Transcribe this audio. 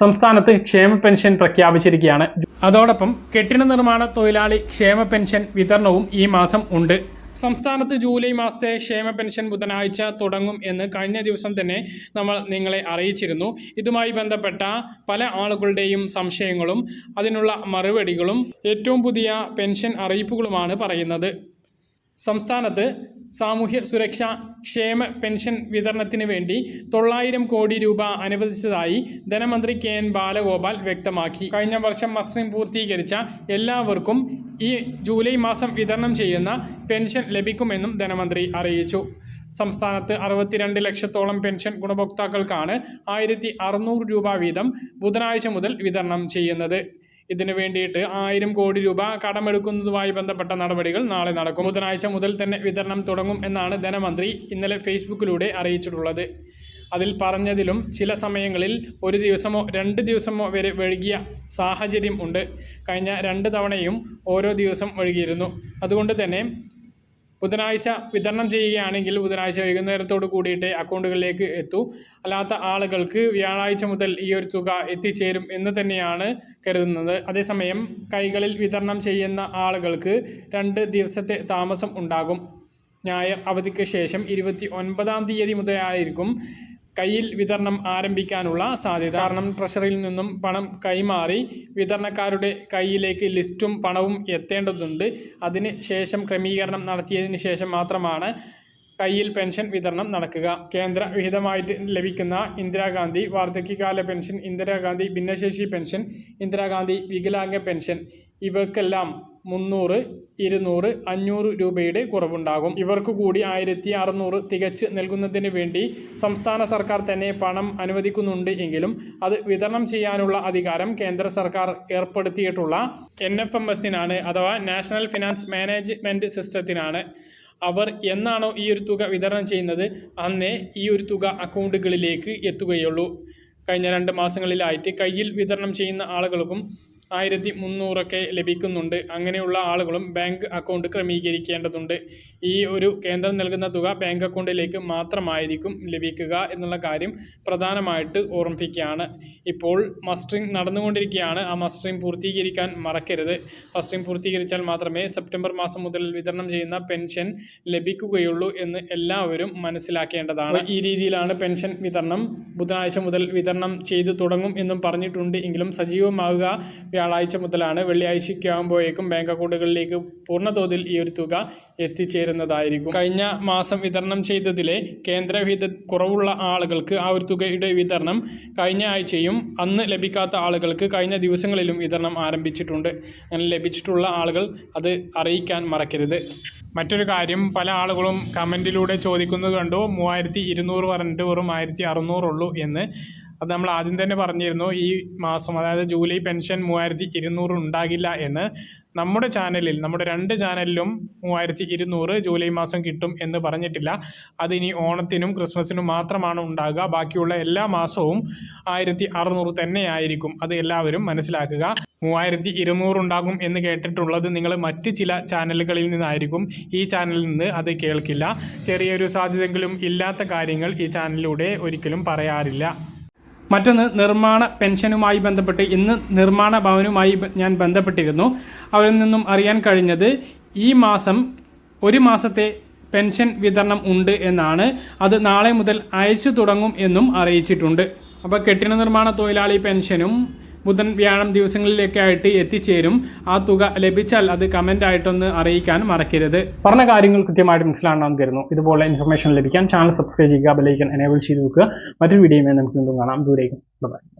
സംസ്ഥാനത്ത് ക്ഷേമ പെൻഷൻ പ്രഖ്യാപിച്ചിരിക്കുകയാണ്. അതോടൊപ്പം കെട്ടിട നിർമ്മാണ തൊഴിലാളി ക്ഷേമ പെൻഷൻ വിതരണവും ഈ മാസം ഉണ്ട്. സംസ്ഥാനത്ത് ജൂലൈ മാസത്തെ ക്ഷേമ പെൻഷൻ ബുധനാഴ്ച തുടങ്ങും എന്ന് കഴിഞ്ഞ ദിവസം തന്നെ നമ്മൾ നിങ്ങളെ അറിയിച്ചിരുന്നു. ഇതുമായി ബന്ധപ്പെട്ട പല ആളുകളുടെയും സംശയങ്ങളും അതിനുള്ള മറുപടികളും ഏറ്റവും പുതിയ പെൻഷൻ അറിയിപ്പുകളുമാണ് പറയുന്നത്. സംസ്ഥാനത്ത് സാമൂഹ്യ സുരക്ഷാ ക്ഷേമ പെൻഷൻ വിതരണത്തിന് വേണ്ടി തൊള്ളായിരം കോടി രൂപ അനുവദിച്ചതായി ധനമന്ത്രി കെ എൻ ബാലഗോപാൽ വ്യക്തമാക്കി. കഴിഞ്ഞ വർഷം മസ്ലിം പൂർത്തീകരിച്ച എല്ലാവർക്കും ഈ ജൂലൈ മാസം വിതരണം ചെയ്യുന്ന പെൻഷൻ ലഭിക്കുമെന്നും ധനമന്ത്രി അറിയിച്ചു. സംസ്ഥാനത്ത് അറുപത്തിരണ്ട് ലക്ഷത്തോളം പെൻഷൻ ഗുണഭോക്താക്കൾക്കാണ് ആയിരത്തി രൂപ വീതം ബുധനാഴ്ച മുതൽ വിതരണം ചെയ്യുന്നത്. ഇതിനു വേണ്ടിയിട്ട് ആയിരം കോടി രൂപ കടമെടുക്കുന്നതുമായി ബന്ധപ്പെട്ട നടപടികൾ നാളെ നടക്കും. ബുധനാഴ്ച മുതൽ തന്നെ വിതരണം തുടങ്ങും എന്നാണ് ധനമന്ത്രി ഇന്നലെ ഫേസ്ബുക്കിലൂടെ അറിയിച്ചിട്ടുള്ളത്. അതിൽ പറഞ്ഞതിലും ചില സമയങ്ങളിൽ ഒരു ദിവസമോ രണ്ട് ദിവസമോ വരെ വഴുകിയ സാഹചര്യം ഉണ്ട്. കഴിഞ്ഞ രണ്ട് തവണയും ഓരോ ദിവസം വഴുകിയിരുന്നു അതുകൊണ്ട് തന്നെ ബുധനാഴ്ച വിതരണം ചെയ്യുകയാണെങ്കിൽ ബുധനാഴ്ച വൈകുന്നേരത്തോട് കൂടിയിട്ട് അക്കൗണ്ടുകളിലേക്ക് എത്തൂ. അല്ലാത്ത ആളുകൾക്ക് വ്യാഴാഴ്ച മുതൽ ഈ ഒരു തുക എത്തിച്ചേരും എന്ന് തന്നെയാണ് കരുതുന്നത്. അതേസമയം കൈകളിൽ വിതരണം ചെയ്യുന്ന ആളുകൾക്ക് രണ്ട് ദിവസത്തെ താമസം ഉണ്ടാകും. ഞായർ അവധിക്ക് ശേഷം ഇരുപത്തി ഒൻപതാം തീയതി മുതലായിരിക്കും കയ്യിൽ വിതരണം ആരംഭിക്കാനുള്ള സാധ്യത. കാരണം ട്രഷറിയിൽ നിന്നും പണം കൈമാറി വിതരണക്കാരുടെ കയ്യിലേക്ക് ലിസ്റ്റും പണവും എത്തേണ്ടതുണ്ട്. അതിന് ശേഷം ക്രമീകരണം നടത്തിയതിന് ശേഷം മാത്രമാണ് കയ്യിൽ പെൻഷൻ വിതരണം നടക്കുക. കേന്ദ്ര വിഹിതമായിട്ട് ലഭിക്കുന്ന ഇന്ദിരാഗാന്ധി വാർദ്ധക്യകാല പെൻഷൻ ഇന്ദിരാഗാന്ധി ഭിന്നശേഷി പെൻഷൻ ഇന്ദിരാഗാന്ധി വികലാംഗ പെൻഷൻ ഇവക്കെല്ലാം മുന്നൂറ് ഇരുന്നൂറ് അഞ്ഞൂറ് രൂപയുടെ കുറവുണ്ടാകും. ഇവർക്ക് കൂടി ആയിരത്തി അറുന്നൂറ് തികച്ച് നൽകുന്നതിന് വേണ്ടി സംസ്ഥാന സർക്കാർ തന്നെ പണം അനുവദിക്കുന്നുണ്ട് എങ്കിലും അത് വിതരണം ചെയ്യാനുള്ള അധികാരം കേന്ദ്ര സർക്കാർ ഏർപ്പെടുത്തിയിട്ടുള്ള എൻ എഫ് എം എസിനാണ് അഥവാ നാഷണൽ ഫിനാൻസ് മാനേജ്മെന്റ് സിസ്റ്റത്തിനാണ്. അവർ എന്നാണോ ഈ ഒരു തുക വിതരണം ചെയ്യുന്നത് അന്നേ ഈ ഒരു തുക അക്കൗണ്ടുകളിലേക്ക് എത്തുകയുള്ളൂ. കഴിഞ്ഞ രണ്ട് മാസങ്ങളിലായിട്ട് കയ്യിൽ വിതരണം ചെയ്യുന്ന ആളുകൾക്കും ആയിരത്തി മുന്നൂറൊക്കെ ലഭിക്കുന്നുണ്ട്. അങ്ങനെയുള്ള ആളുകളും ബാങ്ക് അക്കൗണ്ട് ക്രമീകരിക്കേണ്ടതുണ്ട്. ഈ ഒരു കേന്ദ്രം നൽകുന്ന തുക ബാങ്ക് അക്കൗണ്ടിലേക്ക് മാത്രമായിരിക്കും ലഭിക്കുക എന്നുള്ള കാര്യം പ്രധാനമായിട്ട് ഓർമ്മിപ്പിക്കുകയാണ്. ഇപ്പോൾ മസ്റ്ററിംഗ് നടന്നുകൊണ്ടിരിക്കുകയാണ്. ആ മസ്റ്ററിംഗ് പൂർത്തീകരിക്കാൻ മറക്കരുത്. മസ്റ്ററിംഗ് പൂർത്തീകരിച്ചാൽ മാത്രമേ സെപ്റ്റംബർ മാസം മുതൽ വിതരണം ചെയ്യുന്ന പെൻഷൻ ലഭിക്കുകയുള്ളൂ എന്ന് എല്ലാവരും മനസ്സിലാക്കേണ്ടതാണ്. ഈ രീതിയിലാണ് പെൻഷൻ വിതരണം. ബുധനാഴ്ച മുതൽ വിതരണം ചെയ്തു തുടങ്ങും എന്നും പറഞ്ഞിട്ടുണ്ട്. എങ്കിലും സജീവമാവുക വ്യാഴാഴ്ച മുതലാണ് വെള്ളിയാഴ്ചയ്ക്കാകുമ്പോഴേക്കും ബാങ്ക് അക്കൗണ്ടുകളിലേക്ക് പൂർണതോതിൽ ഈ ഒരു തുക എത്തിച്ചേരുന്നതായിരിക്കും. കഴിഞ്ഞ മാസം വിതരണം ചെയ്തതിലെ കേന്ദ്ര വിഹിത കുറവുള്ള ആളുകൾക്ക് ആ ഒരു തുകയുടെ വിതരണം കഴിഞ്ഞ ആഴ്ചയും അന്ന് ലഭിക്കാത്ത ആളുകൾക്ക് കഴിഞ്ഞ ദിവസങ്ങളിലും വിതരണം ആരംഭിച്ചിട്ടുണ്ട്. അങ്ങനെ ലഭിച്ചിട്ടുള്ള ആളുകൾ അത് അറിയിക്കാൻ മറക്കരുത്. മറ്റൊരു കാര്യം പല ആളുകളും കമന്റിലൂടെ ചോദിക്കുന്നത് കണ്ടു മൂവായിരത്തി ഇരുന്നൂറ് പറഞ്ഞിട്ട് വെറും ആയിരത്തി അറുന്നൂറുള്ളൂ എന്ന്. അത് നമ്മൾ ആദ്യം തന്നെ പറഞ്ഞിരുന്നു ഈ മാസം അതായത് ജൂലൈ പെൻഷൻ മൂവായിരത്തി ഇരുന്നൂറ് ഉണ്ടാകില്ല എന്ന്. നമ്മുടെ ചാനലിൽ നമ്മുടെ രണ്ട് ചാനലിലും മൂവായിരത്തി ഇരുന്നൂറ് ജൂലൈ മാസം കിട്ടും എന്ന് പറഞ്ഞിട്ടില്ല. അതിനി ഓണത്തിനും ക്രിസ്മസിനും മാത്രമാണ് ഉണ്ടാകുക. ബാക്കിയുള്ള എല്ലാ മാസവും ആയിരത്തി അറുന്നൂറ് തന്നെയായിരിക്കും അത് എല്ലാവരും മനസ്സിലാക്കുക. മൂവായിരത്തി ഇരുന്നൂറ് ഉണ്ടാകും എന്ന് കേട്ടിട്ടുള്ളത് നിങ്ങൾ മറ്റ് ചില ചാനലുകളിൽ നിന്നായിരിക്കും. ഈ ചാനലിൽ നിന്ന് അത് കേൾക്കില്ല. ചെറിയൊരു സാധ്യതയെങ്കിലും ഇല്ലാത്ത കാര്യങ്ങൾ ഈ ചാനലിലൂടെ ഒരിക്കലും പറയാറില്ല. മറ്റൊന്ന് നിർമ്മാണ പെൻഷനുമായി ബന്ധപ്പെട്ട് ഇന്ന് നിർമ്മാണ ഭവനുമായി ഞാൻ ബന്ധപ്പെട്ടിരുന്നു. അവരിൽ നിന്നും അറിയാൻ കഴിഞ്ഞത് ഈ മാസം ഒരു മാസത്തെ പെൻഷൻ വിതരണം ഉണ്ട് എന്നാണ്. അത് നാളെ മുതൽ അയച്ചു തുടങ്ങും എന്നും അറിയിച്ചിട്ടുണ്ട്. അപ്പോൾ കെട്ടിട നിർമ്മാണ തൊഴിലാളി പെൻഷനും ബുധൻ വ്യാഴം ദിവസങ്ങളിലേക്കായിട്ട് എത്തിച്ചേരും. ആ തുക ലഭിച്ചാൽ അത് കമന്റ് ആയിട്ടൊന്ന് അറിയിക്കാൻ മറക്കരുത്. പറഞ്ഞ കാര്യങ്ങൾ കൃത്യമായിട്ട് മനസ്സിലാണെന്ന് കരുതുന്നു. ഇതുപോലെ ഇൻഫർമേഷൻ ലഭിക്കാൻ ചാനൽ സബ്സ്ക്രൈബ് ചെയ്യുക ബെലൈക്കൻ എനേബിൾ ചെയ്ത് വെക്കുക. മറ്റൊരു വീഡിയോയുമായി നമുക്ക് വീണ്ടും കാണാം. ദൂരേക്കും. ബൈ